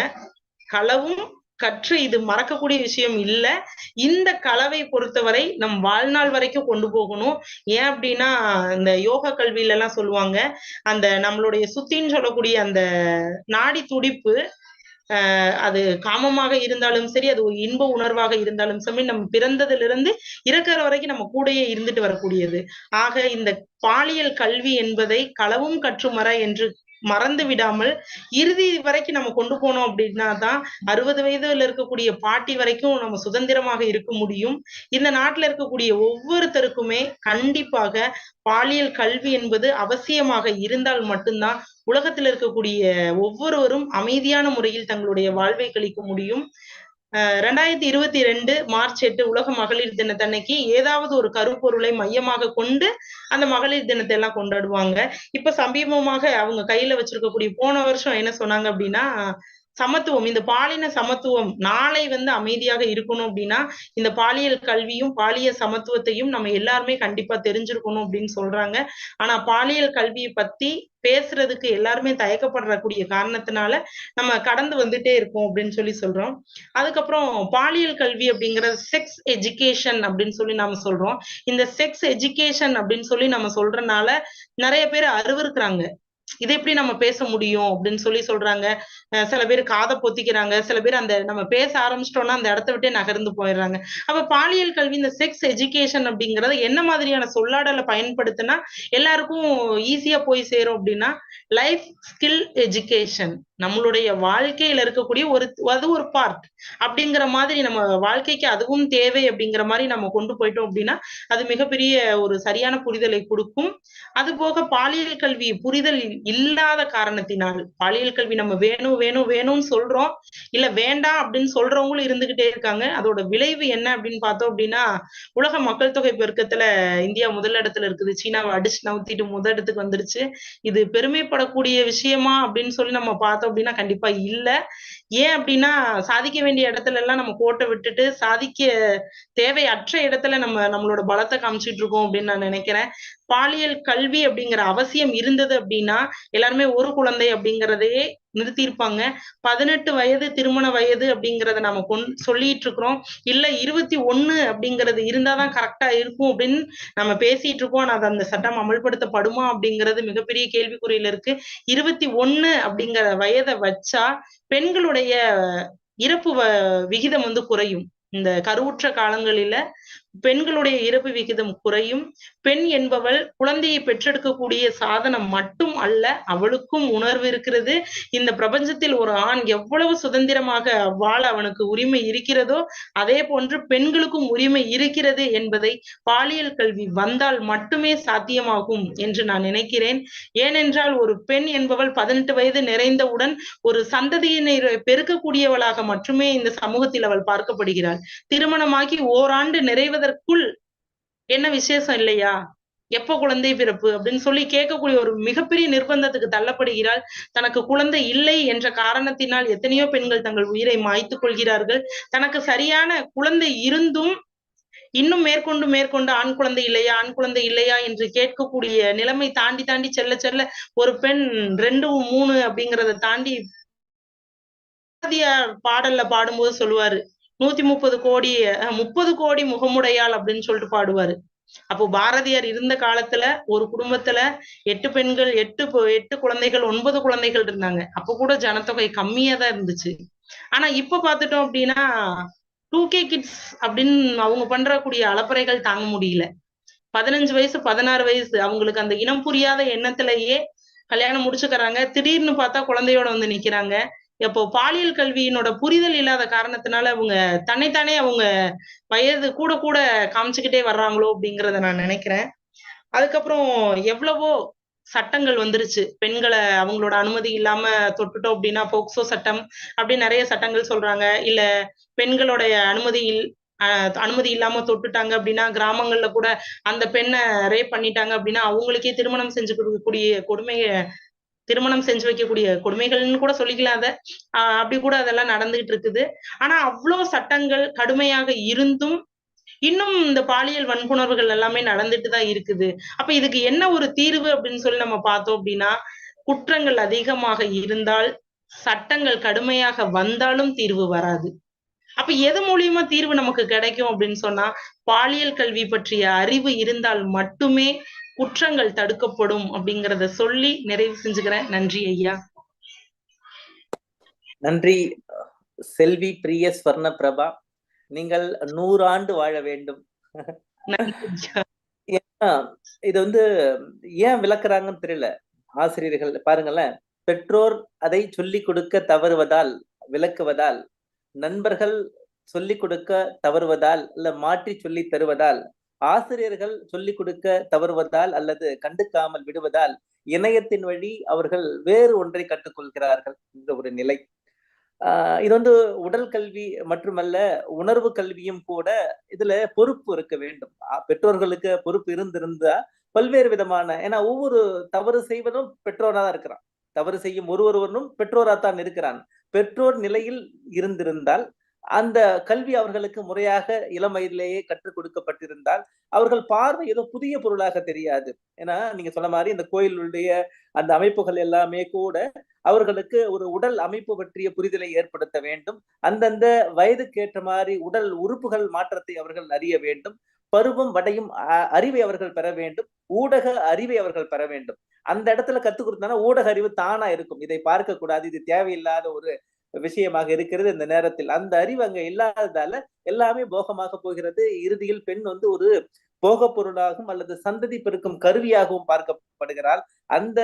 களவும் கற்று இது மறக்கக்கூடிய விஷயம் இல்ல. இந்த கலவை பொறுத்தவரை நம் வாழ்நாள் வரைக்கும் கொண்டு போகணும். ஏன் அப்படின்னா இந்த யோகா கல்வியில எல்லாம் சொல்லுவாங்க. அந்த நம்மளுடைய சுத்தின்னு சொல்லக்கூடிய அந்த நாடி துடிப்பு அது காமமாக இருந்தாலும் சரி அது ஒரு இன்ப உணர்வாக இருந்தாலும் சரி நம்ம பிறந்ததிலிருந்து இறக்குற வரைக்கும் நம்ம கூடயே இருந்துட்டு வரக்கூடியது. ஆக இந்த பாலியல் கல்வி என்பதை களவும் கற்றுமர என்று மறந்து விடாமல் இறுதி வரைக்கும் நம்ம கொண்டு போனோம் அப்படின்னா தான் அறுபது வயதுல இருக்கக்கூடிய பாட்டி வரைக்கும் நம்ம சுதந்திரமாக இருக்க முடியும். இந்த நாட்டுல இருக்கக்கூடிய ஒவ்வொருத்தருக்குமே கண்டிப்பாக பாலியல் கல்வி என்பது அவசியமாக இருந்தால் மட்டும்தான் உலகத்தில் இருக்கக்கூடிய ஒவ்வொருவரும் அமைதியான முறையில் தங்களுடைய வாழ்வை கழிக்க முடியும். ரெண்டாயிரத்தி இருபத்தி ரெண்டு மார்ச் எட்டு உலக மகளிர் தினத்தன்னைக்கு ஏதாவது ஒரு கருப்பொருளை மையமாக கொண்டு அந்த மகளிர் தினத்தை எல்லாம் கொண்டாடுவாங்க. இப்ப சமீபமாக அவங்க கையில வச்சிருக்கக்கூடிய போன வருஷம் என்ன சொன்னாங்க அப்படின்னா சமத்துவம் இந்த பாலின சமத்துவம் நாளை வந்து அமைதியாக இருக்கணும் அப்படின்னா இந்த பாலியல் கல்வியும் பாலியல் சமத்துவத்தையும் நம்ம எல்லாருமே கண்டிப்பா தெரிஞ்சிருக்கணும் அப்படின்னு சொல்றாங்க. ஆனா பாலியல் கல்வியை பத்தி பேசுறதுக்கு எல்லாருமே தயக்கப்படுறக்கூடிய காரணத்தினால நம்ம கடந்து வந்துட்டே இருக்கோம் அப்படின்னு சொல்லி சொல்றோம். அதுக்கப்புறம் பாலியல் கல்வி அப்படிங்கிற செக்ஸ் எஜுகேஷன் அப்படின்னு சொல்லி நாம சொல்றோம். இந்த செக்ஸ் எஜுகேஷன் அப்படின்னு சொல்லி நம்ம சொல்றதுனால நிறைய பேர் அருவருக்குறாங்க. இதை எப்படி நம்ம பேச முடியும் அப்படின்னு சொல்லி சொல்றாங்க. சில பேர் காதை பொத்திக்கிறாங்க. சில பேர் அந்த நம்ம பேச ஆரம்பிச்சிட்டோம்னா அந்த இடத்த விட்டே நகர்ந்து போயிடுறாங்க. அப்ப பாலியல் கல்வி இந்த செக்ஸ் எஜுகேஷன் அப்படிங்கறத என்ன மாதிரியான சொல்லாடலை பயன்படுத்தினா எல்லாருக்கும் ஈஸியா போய் சேரும் அப்படின்னா லைஃப் ஸ்கில் எஜுகேஷன் நம்மளுடைய வாழ்க்கையில இருக்கக்கூடிய ஒரு அது ஒரு பார்ட் அப்படிங்கிற மாதிரி நம்ம வாழ்க்கைக்கு அதுவும் தேவை அப்படிங்கிற மாதிரி நம்ம கொண்டு போயிட்டோம் அப்படின்னா அது மிகப்பெரிய ஒரு சரியான புரிதலை கொடுக்கும். அது போக பாலியல் கல்வி புரிதல் இல்லாத காரணத்தினால் பாலியல் கல்வி நம்ம வேணும் வேணும் வேணும்னு சொல்றோம். இல்ல வேண்டாம் அப்படின்னு சொல்றவங்களும் இருந்துகிட்டே இருக்காங்க. அதோட விளைவு என்ன அப்படின்னு பார்த்தோம் அப்படின்னா உலக மக்கள் தொகை பெருக்கத்துல இந்தியா முதலிடத்துல இருக்குது. சீனாவை அடிச்சு நவுத்திட்டு முதல் இடத்துக்கு வந்துருச்சு. இது பெருமைப்படக்கூடிய விஷயமா அப்படின்னு சொல்லி நம்ம பார்த்தோம் அப்படின்னா கண்டிப்பா இல்ல. ஏன் அப்படின்னா சாதிக்க வேண்டிய இடத்துல எல்லாம் நம்ம கோட்டை விட்டுட்டு சாதிக்க தேவையற்ற இடத்துல நம்ம நம்மளோட பலத்தை காமிச்சிட்டு இருக்கோம் அப்படின்னு நான் நினைக்கிறேன். பாலியல் கல்வி அப்படிங்கிற அவசியம் இருந்தது அப்படின்னா எல்லாருமே ஒரு குழந்தை அப்படிங்கிறதையே நிறுத்தியிருப்பாங்க. பதினெட்டு வயது திருமண வயது அப்படிங்கிறத நம்ம கொண் சொல்லிட்டு இருக்கிறோம். இல்ல இருபத்தி ஒண்ணு அப்படிங்கிறது இருந்தாதான் கரெக்டா இருக்கும் அப்படின்னு நம்ம பேசிட்டு இருக்கோம். ஆனா அது அந்த சட்டம் அமல்படுத்தப்படுமா அப்படிங்கிறது மிகப்பெரிய கேள்விக்குறியில இருக்கு. இருபத்தி ஒண்ணு அப்படிங்கிற வயதை வச்சா பெண்களுடைய இறப்பு வ விகிதம் வந்து குறையும். இந்த கருவுற்ற காலங்களில பெண்களுடைய இறப்பு விகிதம் குறையும். பெண் என்பவள் குழந்தையை பெற்றெடுக்கக்கூடிய சாதனம் மட்டும் அல்ல அவளுக்கும் உணர்வு இருக்கிறது. இந்த பிரபஞ்சத்தில் ஒரு ஆண் எவ்வளவு சுதந்திரமாக வாழ அவனுக்கு உரிமை இருக்கிறதோ அதே போன்று பெண்களுக்கும் உரிமை இருக்கிறது என்பதை பாலியல் கல்வி வந்தால் மட்டுமே சாத்தியமாகும் என்று நான் நினைக்கிறேன். ஏனென்றால் ஒரு பெண் என்பவள் பதினெட்டு வயது நிறைந்தவுடன் ஒரு சந்ததியினரை பெருக்கக்கூடியவளாக மட்டுமே இந்த சமூகத்தில் அவள் பார்க்கப்படுகிறாள். திருமணமாகி ஓராண்டு பிறப்பதற்குள் என்ன விசேஷம் இல்லையா? எப்ப குழந்தை பிறப்பு? அப்படின்னு சொல்லி கேட்கக்கூடிய ஒரு மிகப்பெரிய நிர்பந்தத்துக்கு தள்ளப்படுகிறாள். தனக்கு குழந்தை இல்லை என்ற காரணத்தினால் எத்தனையோ பெண்கள் தங்கள் உயிரை மாய்த்துக் கொள்கிறார்கள். தனக்கு சரியான குழந்தை இருந்தும் இன்னும் மேற்கொண்டு மேற்கொண்டு ஆண் குழந்தை இல்லையா ஆண் குழந்தை இல்லையா என்று கேட்கக்கூடிய நிலைமை தாண்டி தாண்டி செல்ல செல்ல ஒரு பெண் ரெண்டு மூணு அப்படிங்கறத தாண்டி பாடல்ல பாடும்போது சொல்லுவாரு. நூத்தி முப்பது கோடி முப்பது கோடி முகமுடையாள் அப்படின்னு சொல்லிட்டு பாடுவாரு. அப்போ பாரதியார் இருந்த காலத்துல ஒரு குடும்பத்துல எட்டு பெண்கள் எட்டு எட்டு குழந்தைகள் ஒன்பது குழந்தைகள் இருந்தாங்க. அப்ப கூட ஜனத்தொகை கம்மியா தான் இருந்துச்சு. ஆனா இப்ப பாத்துட்டோம் அப்படின்னா டூ கே கிட்ஸ் அப்படின்னு அவங்க பண்றக்கூடிய அலப்பறைகள் தாங்க முடியல. பதினஞ்சு வயசு பதினாறு வயசு அவங்களுக்கு அந்த இனம் புரியாத எண்ணத்திலேயே கல்யாணம் முடிச்சுக்கிறாங்க. திடீர்னு பார்த்தா குழந்தையோட வந்து நிக்கிறாங்க. இப்போ பாலியல் கல்வியினோட புரிதல் இல்லாத காரணத்தினால அவங்க தன்னைத்தானே அவங்க வயது கூட கூட காமிச்சுக்கிட்டே வர்றாங்களோ அப்படிங்கிறத நான் நினைக்கிறேன். அதுக்கப்புறம் எவ்வளவோ சட்டங்கள் வந்துருச்சு. பெண்களை அவங்களோட அனுமதி இல்லாம தொட்டுட்டோம் அப்படின்னா போக்சோ சட்டம் அப்படி நிறைய சட்டங்கள் சொல்றாங்க. இல்ல பெண்களுடைய அனுமதி அனுமதி இல்லாம தொட்டுட்டாங்க அப்படின்னா கிராமங்கள்ல கூட அந்த பெண்ணை ரேப் பண்ணிட்டாங்க அப்படின்னா அவங்களுக்கே திருமணம் செஞ்சு கொடுக்கக்கூடிய கொடுமையை திருமணம் செஞ்சு வைக்கக்கூடிய கொடுமைகள்னு கூட சொல்லிக்கலாம் அதை ஆஹ் அப்படி கூட அதெல்லாம் நடந்துகிட்டு இருக்குது. ஆனா அவ்வளோ சட்டங்கள் கடுமையாக இருந்தும் இன்னும் இந்த பாலியல் வன்புணர்வுகள் எல்லாமே நடந்துட்டு தான் இருக்குது. அப்ப இதுக்கு என்ன ஒரு தீர்வு அப்படின்னு சொல்லி நம்ம பார்த்தோம் அப்படின்னா குற்றங்கள் அதிகமாக இருந்தால் சட்டங்கள் கடுமையாக வந்தாலும் தீர்வு வராது. அப்ப எது மூலியமா தீர்வு நமக்கு கிடைக்கும் அப்படின்னு சொன்னா பாலியல் கல்வி பற்றிய அறிவு இருந்தால் மட்டுமே குற்றங்கள் தடுக்கப்படும் அப்படிங்கறத சொல்லி நிறைவு செஞ்சுக்கிறேன். நன்றி ஐயா. நன்றி செல்வி பிரிய ஸ்வர்ண பிரபா. நீங்கள் நூறாண்டு வாழ வேண்டும். இது வந்து ஏன் விளக்குறாங்கன்னு தெரியல. ஆசிரியர்கள் பாருங்களேன். பெற்றோர் அதை சொல்லிக் கொடுக்க தவறுவதால் விளக்குவதால் நண்பர்கள் சொல்லிக் கொடுக்க தவறுவதால் இல்ல மாற்றி சொல்லி தருவதால் ஆசிரியர்கள் சொல்லிக் கொடுக்க தவறுவதால் அல்லது கண்டுக்காமல் விடுவதால் இணையத்தின் வழி அவர்கள் வேறு ஒன்றை கற்றுக்கொள்கிறார்கள் இந்த ஒரு நிலை. ஆஹ் இது வந்து உடல் கல்வி மட்டுமல்ல உணர்வு கல்வியும் கூட இதுல பொறுப்பு இருக்க வேண்டும். பெற்றோர்களுக்கு பொறுப்பு இருந்திருந்தா பல்வேறு விதமான ஏன்னா ஒவ்வொரு தவறு செய்வதும் பெற்றோரா தான் இருக்கிறான். தவறு செய்யும் ஒரு ஒருவனும் பெற்றோரா தான் இருக்கிறான். பெற்றோர் நிலையில் இருந்திருந்தால் அந்த கல்வி அவர்களுக்கு முறையாக இளம் வயதிலேயே கற்றுக் கொடுக்கப்பட்டிருந்தால் அவர்கள் பார்வை ஏதோ புதிய பொருளாக தெரியாது. ஏன்னா நீங்க சொன்ன மாதிரி இந்த கோயிலுடைய அந்த அமைப்புகள் எல்லாமே கூட அவர்களுக்கு ஒரு உடல் அமைப்பு பற்றிய புரிதலை ஏற்படுத்த வேண்டும். அந்தந்த வயதுக்கேற்ற மாதிரி உடல் உறுப்புகள் மாற்றத்தை அவர்கள் அறிய வேண்டும். பருவம் வடையும் அறிவை அவர்கள் பெற வேண்டும். ஊடக அறிவை அவர்கள் பெற வேண்டும். அந்த இடத்துல கத்துக் கொடுத்தானா ஊடக அறிவு தானா இருக்கும். இதை பார்க்க கூடாது இது தேவையில்லாத ஒரு விஷயமாக இருக்கிறது இந்த நேரத்தில். அந்த அறிவு அங்க இல்லாததால எல்லாமே போகமாக போகிறது. இறுதியில் பெண் வந்து ஒரு போக பொருளாகவும் அல்லது சந்ததி பெருக்கும் கருவியாகவும் பார்க்கப்படுகிறாள். அந்த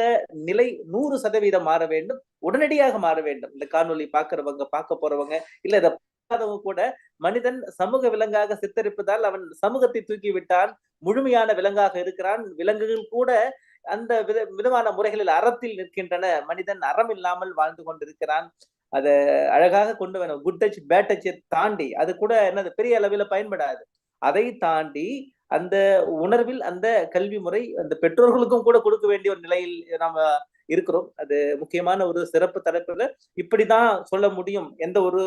நிலை நூறு சதவீதம் மாற வேண்டும். உடனடியாக மாற வேண்டும். இந்த காணொலி பார்க்கிறவங்க பார்க்க போறவங்க இல்ல இதை பார்க்காதவங்க கூட மனிதன் சமூக விலங்காக சித்தரிப்பதால் அவன் சமூகத்தை தூக்கி விட்டான். முழுமையான விலங்காக இருக்கிறான். விலங்குகள் கூட அந்த வித விதமான முறைகளில் அறத்தில் நிற்கின்றன. மனிதன் அறம் இல்லாமல் வாழ்ந்து கொண்டிருக்கிறான். அத அழகாக கொண்டு வேணும் குட் டச் பேட் டச்சை தாண்டி அது கூட என்னது பெரிய அளவில் பயன்படாது. அதை தாண்டி அந்த உணர்வில் அந்த கல்வி முறை அந்த பெற்றோர்களுக்கும் கூட கொடுக்க வேண்டிய ஒரு நிலையில் நாம இருக்கிறோம். அது முக்கியமான ஒரு சிறப்பு தலைப்புல இப்படிதான் சொல்ல முடியும். எந்த ஒரு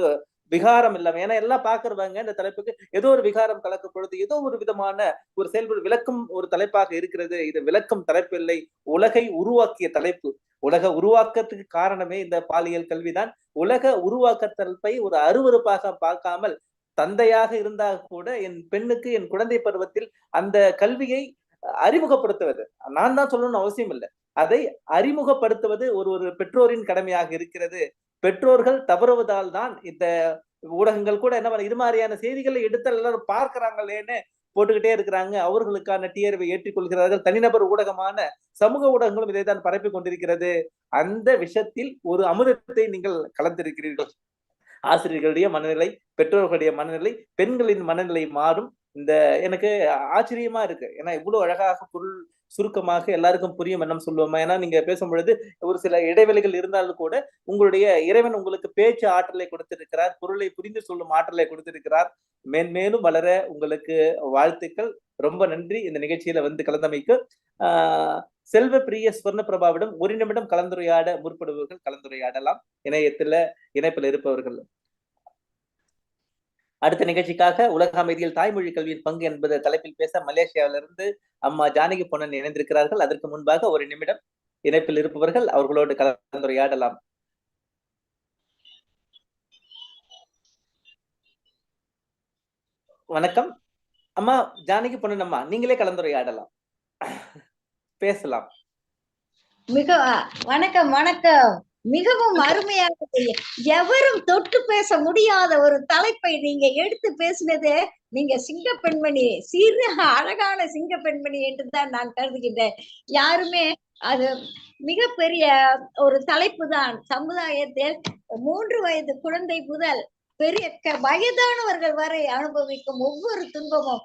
விகாரம் இல்லாம ஏன்னா எல்லாம் பாக்குறவங்க இந்த தலைப்புக்கு ஏதோ ஒரு விகாரம் கலக்கும் பொழுது ஏதோ ஒரு விதமான ஒரு செயல்பாடு விளக்கும் ஒரு தலைப்பாக இருக்கிறது. இது விளக்கும் தலைப்பு இல்லை உலகை உருவாக்கிய தலைப்பு. உலக உருவாக்கத்துக்கு காரணமே இந்த பாலியல் கல்விதான். உலக உருவாக்க ஒரு அருவருப்பாக பார்க்காமல் தந்தையாக இருந்தால் கூட என் பெண்ணுக்கு என் குழந்தை பருவத்தில் அந்த கல்வியை அறிமுகப்படுத்துவது. நான் தான் சொல்லணும்னு அவசியம் இல்லை. அதை அறிமுகப்படுத்துவது ஒரு ஒரு பெற்றோரின் கடமையாக இருக்கிறது. பெற்றோர்கள் தவறுவதால் தான் இந்த ஊடகங்கள் கூட என்ன பண்ண இது மாதிரியான செய்திகளை எடுத்தால் எல்லாரும் பார்க்கிறாங்களேன்னு போட்டுக்கிட்டே இருக்கிறாங்க. அவர்களுக்கான டிஆர்வை ஏற்றிக்கொள்கிறார்கள் தனிநபர் ஊடகமான சமூக ஊடகங்களும் இதை தான் பரப்பி கொண்டிருக்கிறது. அந்த விஷயத்தில் ஒரு அமுதத்தை நீங்கள் கலந்திருக்கிறீர்கள். ஆசிரியர்களுடைய மனநிலை பெற்றோர்களுடைய மனநிலை பெண்களின் மனநிலை மாறும். இந்த எனக்கு ஆச்சரியமா இருக்கு. ஏன்னா இவ்வளவு அழகாக பொருள் சுருக்கமாக எல்லாருக்கும் புரியும் என்ன சொல்லுவோமா? ஏன்னா நீங்க பேசும் பொழுது ஒரு சில இடைவெளிகள் இருந்தாலும் கூட உங்களுடைய இறைவன் உங்களுக்கு பேச்சு ஆற்றலை கொடுத்திருக்கிறார் பொருளை புரிந்து சொல்லும் ஆற்றலை கொடுத்திருக்கிறார். மேன்மேலும் வளர உங்களுக்கு வாழ்த்துக்கள். ரொம்ப நன்றி. இந்த நிகழ்ச்சியில வந்து கலந்தமைக்கு ஆஹ் செல்வ பிரிய ஸ்வர்ண பிரபாவிடம் ஒரு நிமிடம் கலந்துரையாட முற்படுபவர்கள் கலந்துரையாடலாம். இணையத்துல இணைப்பில் இருப்பவர்கள். அடுத்த நிகழ்ச்சிக்காக உலக அமைதியில் தாய்மொழி கல்வியின் பங்கு என்பது தலைப்பில் பேச மலேசியாவிலிருந்து அம்மா ஜானகி பொன்னன் இணைந்திருக்கிறார்கள். அதற்கு முன்பாக ஒரு நிமிடம் இணைப்பில் இருப்பவர்கள் அவர்களோடு கலந்துரையாடலாம். வணக்கம். அம்மா ஜானகி பொன்னன் அம்மா நீங்களே கலந்துரையாடலாம். பேசலாம். மிக வணக்கம் வணக்கம். மிகவும் அருமையாக எவரும் தொட்டு பேச முடியாத ஒரு தலைப்பை நீங்க எடுத்து பேசினது நீங்க சிங்க பெண்மணி சிறு அழகான சிங்க பெண்மணி என்று தான் நான் கருதுகின்றேன். யாருமே அது மிகப்பெரிய ஒரு தலைப்பு தான். சமுதாயத்தில் மூன்று வயது குழந்தை முதல் பெரிய வயதானவர்கள் வரை அனுபவிக்கும் ஒவ்வொரு துன்பமும்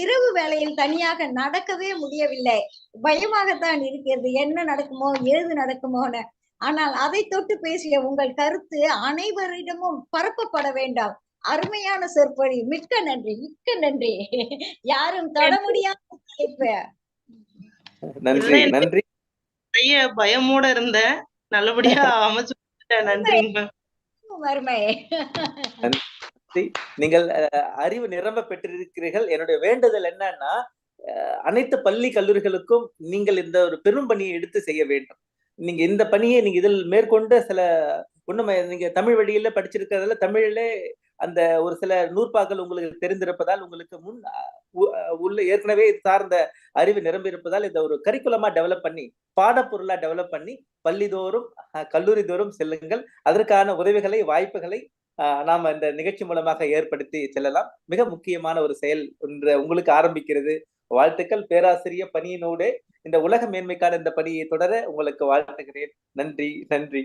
இரவு வேளையில் தனியாக நடக்கவே முடியவில்லை. பயமாகத்தான் இருக்கிறது. என்ன நடக்குமோ ஏது நடக்குமோன்னு ஆனால் அதை தொட்டு பேசிய உங்கள் கருத்து அனைவரிடமும் பரப்பப்பட வேண்டாம். அருமையான சொற்பொழி. மிக்க நன்றி. மிக்க நன்றி. யாரும் தொட முடியாத நன்றி. நன்றி. நிறைய பயமோட இருந்தேன் நல்லபடியா அமைச்சு நன்றி நீங்கள் அறிவு நிரம்ப பெற்றிருக்கிறீர்கள். என்னுடைய வேண்டுதல் என்னன்னா அனைத்து பள்ளி கல்லூரிகளுக்கும் நீங்கள் இந்த ஒரு பெரும் பணியை எடுத்து செய்ய வேண்டும். நீங்க இந்த பணியை நீங்க இதில் மேற்கொண்டு சில ஒண்ணுமே நீங்க தமிழ் வழியில படிச்சிருக்கிறதுல தமிழிலே அந்த ஒரு சில நூற்பாக்கள் உங்களுக்கு தெரிந்திருப்பதால் உங்களுக்கு முன் உள்ள ஏற்கனவே சார்ந்த அறிவு நிரம்பி இருப்பதால் இந்த ஒரு கரிக்குலமா டெவலப் பண்ணி பாடப்பொருளா டெவலப் பண்ணி பள்ளிதோறும் அஹ், கல்லூரி தோறும் செல்லுங்கள். அதற்கான உதவிகளை வாய்ப்புகளை நாம் நாம இந்த நிகழ்ச்சி மூலமாக ஏற்படுத்தி செல்லலாம். மிக முக்கியமான ஒரு செயல் ஒன்று உங்களுக்கு ஆரம்பிக்கிறது. வாழ்த்துக்கள் பேராசிரியர் பணியினோடு. இந்த உலக மேன்மைக்கான இந்த பணியை தொடர உங்களுக்கு வாழ்த்துகிறேன். நன்றி நன்றி.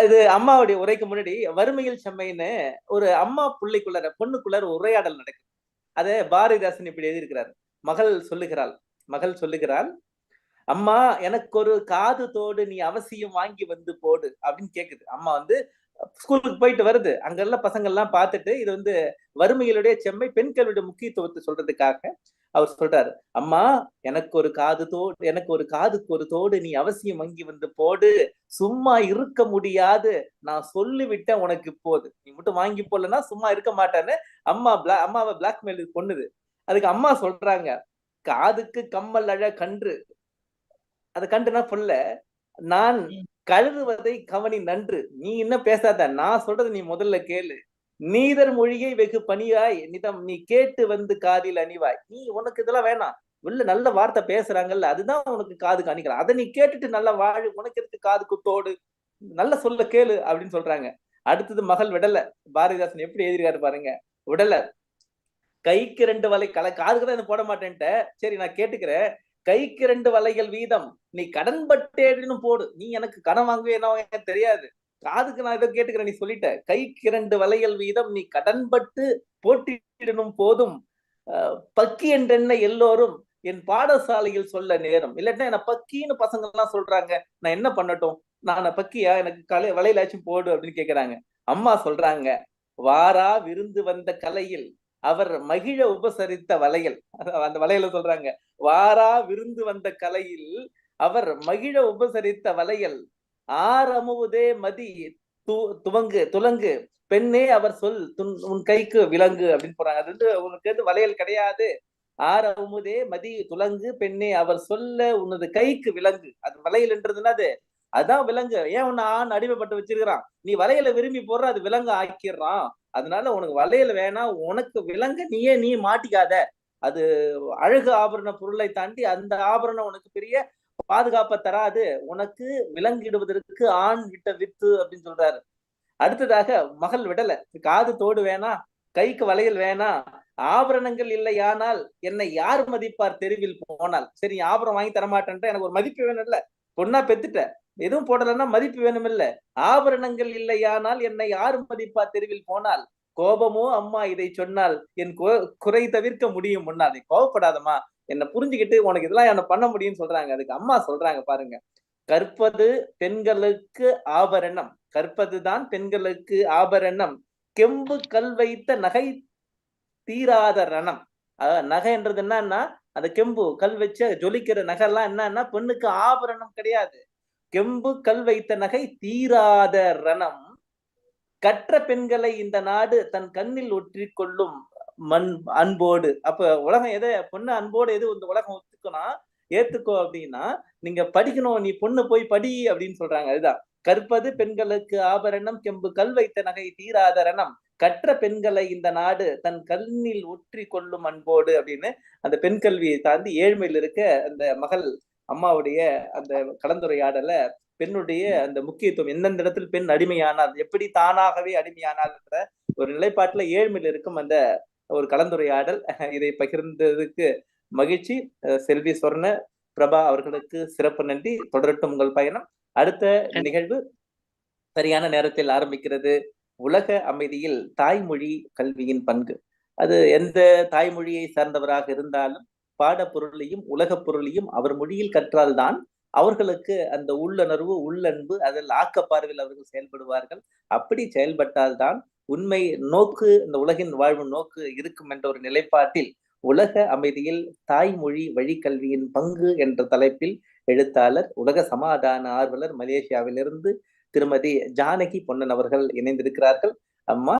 அது அம்மாவுடைய உரைக்கு முன்னாடி வறுமையில் செம்மைன்னு ஒரு அம்மா பிள்ளைக்குள்ளார பொண்ணுக்குள்ளார உரையாடல் நடக்குது. அத பாரதிதாசன் இப்படி எழுதியிருக்கிறார். மகள் சொல்லுகிறாள் மகள் சொல்லுகிறாள் அம்மா எனக்கு ஒரு காது தோடு நீ அவசியம் வாங்கி வந்து போடு அப்படின்னு கேக்குது. அம்மா வந்து ஸ்கூலுக்கு போயிட்டு வருது. அங்கெல்லாம் பசங்க எல்லாம் பார்த்துட்டு இது வந்து வறுமையிலுடைய செம்மை பெண் கல்வியுடைய முக்கியத்துவத்தை சொல்றதுக்காக அவர் சொல்றாரு அம்மா எனக்கு ஒரு காது தோடு எனக்கு ஒரு காதுக்கு ஒரு தோடு நீ அவசியம் வாங்கி வந்து போடு. சும்மா இருக்க முடியாது. நான் சொல்லிவிட்டேன் உனக்கு இப்போது. நீ மட்டும் வாங்கி போடலன்னா சும்மா இருக்க மாட்டேன்னு அம்மா பிளா அம்மாவை பிளாக்மெயில் பண்ணுது. அதுக்கு அம்மா சொல்றாங்க காதுக்கு கம்மல் அழ கன்று. அது கண்டுனா சொல்ல நான் கழுதுவதை கவனி நன்று. நீ இன்னும் பேசாத. நான் சொல்றது நீ முதல்ல கேளு. நீதர் மொழியை வெகு பணியாய் நிதம் நீ கேட்டு வந்து காதில் அணிவாய். நீ உனக்கு இதெல்லாம் வேணாம். உள்ள நல்ல வார்த்தை பேசுறாங்கல்ல அதுதான் உனக்கு காதுக்கு அணிக்கலாம் அதை நீ கேட்டுட்டு நல்லா வாழு. உனக்கு எதுக்கு காது குத்தோடு? நல்ல சொல்ல கேளு அப்படின்னு சொல்றாங்க. அடுத்தது மகள் விடல. பாரதிதாசன் எப்படி எழுதிருக்காரு பாருங்க. விடல. கைக்கு ரெண்டு வலை கலை காதுக்கு தான் போட மாட்டேன்ட்ட. சரி நான் கேட்டுக்கிறேன். கைக்கு ரெண்டு வலைகள் வீதம். நீ கடன்பட்டேன்னு போடு. நீ எனக்கு கடன் வாங்குவே என்ன தெரியாது. காதுக்கு நான் இதை கேட்டுக்கிறேன் நீ சொல்லிட்ட. கைக்கு இரண்டு வளையல் வீதம் நீ கடன்பட்டு போட்டியிடணும் போதும். பக்கி என்றென்ன எல்லோரும் என் பாடசாலையில் சொல்ல நேரம். இல்லாட்டா என்ன பக்கின்னு பசங்க எல்லாம் சொல்றாங்க நான் என்ன பண்ணட்டும்? நான் பக்கியா? எனக்கு கலை வளையலாச்சும் போடு அப்படின்னு கேக்குறாங்க. அம்மா சொல்றாங்க வாரா விருந்து வந்த கலையில் அவர் மகிழ உபசரித்த வளையல். அந்த வளையல சொல்றாங்க வாரா விருந்து வந்த கலையில் அவர் மகிழ உபசரித்த வளையல். ஆரமுதே மதி து துவங்கு துலங்கு. பெண்ணே அவர் சொல் துன் உன் கைக்கு விலங்கு அப்படின்னு போறாங்க. அது வந்து உனக்கு வந்து வளையல் கிடையாது. ஆரமுதே மதி துலங்கு பெண்ணே அவர் சொல்ல உனது கைக்கு விலங்கு. அது வளையல்ன்றதுன்னா அது அதான் விலங்கு. ஏன் உன்னை ஆண் அடிமைப்பட்டு வச்சிருக்கிறான்? நீ வலையில விரும்பி போடுற அது விலங்கு ஆக்கிடுறான். அதனால உனக்கு வளையல் வேணாம் உனக்கு விலங்க நீயே நீ மாட்டிக்காத. அது அழகு ஆபரண பொருளை தாண்டி அந்த ஆபரணம் உனக்கு பெரிய பாதுகாப்பை தராது உனக்கு விலங்கிடுவதற்கு ஆண் விட்ட வித்து அப்படின்னு சொல்றாரு. அடுத்ததாக மகள் விடல. காது தோடு வேணாம் கைக்கு வளையல் வேணாம் ஆபரணங்கள் இல்லையானால் என்னை யார் மதிப்பார் தெருவில் போனால்? சரி ஆபரணம் வாங்கி தரமாட்டேன்ட்டு எனக்கு ஒரு மதிப்பு வேணும் இல்ல பொண்ணா பெத்துட்ட. எதுவும் போடலன்னா மதிப்பு வேணும் இல்ல ஆபரணங்கள் இல்லையானால் என்னை யார் மதிப்பார் தெருவில் போனால்? கோபமோ அம்மா இதை சொன்னால் என் குறை தவிர்க்க முடியும் முன்னாடி கோபப்படாதம்மா என்ன புரிஞ்சுக்கிட்டு உனக்கு இதெல்லாம் என்ன பண்ண முடியும்னு சொல்றாங்க. அதுக்கு அம்மா சொல்றாங்க பாருங்க. கற்பது பெண்களுக்கு ஆபரணம். கற்பதுதான் பெண்களுக்கு ஆபரணம். கெம்பு கல் வைத்த நகை தீராத ரணம். நகைன்றது என்னன்னா அந்த கெம்பு கல் வச்ச ஜொலிக்கிற நகை எல்லாம் என்னன்னா பெண்ணுக்கு ஆபரணம் கிடையாது. கெம்பு கல் வைத்த நகை தீராத ரணம். கற்ற பெண்களை இந்த நாடு தன் கண்ணில் ஒற்றிக்கொள்ளும் மண் அன்போடு. அப்ப உலகம் எதை பொண்ணு அன்போடு எது இந்த உலகம் ஒத்துக்கணும் ஏத்துக்கோ அப்படின்னா நீங்க படிக்கணும் நீ பொண்ணு போய் படி அப்படின்னு சொல்றாங்க. அதுதான். கற்பது பெண்களுக்கு ஆபரணம் கெம்பு கல் வைத்த நகை தீராதரணம் கற்ற பெண்களை இந்த நாடு தன் கண்ணில் ஒற்றி கொள்ளும் அன்போடு அப்படின்னு அந்த பெண் கல்வியை தாண்டி ஏழ்மையில் இருக்க அந்த மகள் அம்மாவுடைய அந்த கலந்துரையாடல பெண்ணுடைய அந்த முக்கியத்துவம் எந்தெந்த இடத்தில் பெண் அடிமையானால் எப்படி தானாகவே அடிமையானால்ன்ற ஒரு நிலைப்பாட்டுல ஏழ்மையில் இருக்கும் அந்த ஒரு கலந்துரையாடல். இதை பகிர்ந்ததுக்கு மகிழ்ச்சி. செல்வி சொர்ண பிரபா அவர்களுக்கு சிறப்பு நன்றி. தொடரட்டும் உங்கள் பயணம். அடுத்த நிகழ்வு சரியான நேரத்தில் ஆரம்பிக்கிறது. உலக அமைதியில் தாய்மொழி கல்வியின் பங்கு. அது எந்த தாய்மொழியை சார்ந்தவராக இருந்தாலும் பாட பொருளையும் உலக பொருளையும் அவர் மொழியில் கற்றால்தான் அவர்களுக்கு அந்த உள்ளுணர்வு உள்ளன்பு அதில் ஆக்க பார்வையில் அவர்கள் செயல்படுவார்கள். அப்படி செயல்பட்டால்தான் உண்மை நோக்கு இந்த உலகின் வாழ்வு நோக்கு இருக்கும் என்ற ஒரு நிலைப்பாட்டில் உலக அமைதியில் தாய்மொழி வழிக்கல்வியின் பங்கு என்ற தலைப்பில் எழுத்தாளர் உலக சமாதான ஆர்வலர் மலேசியாவிலிருந்து திருமதி ஜானகி பொன்னன் அவர்கள் இணைந்திருக்கிறார்கள். அம்மா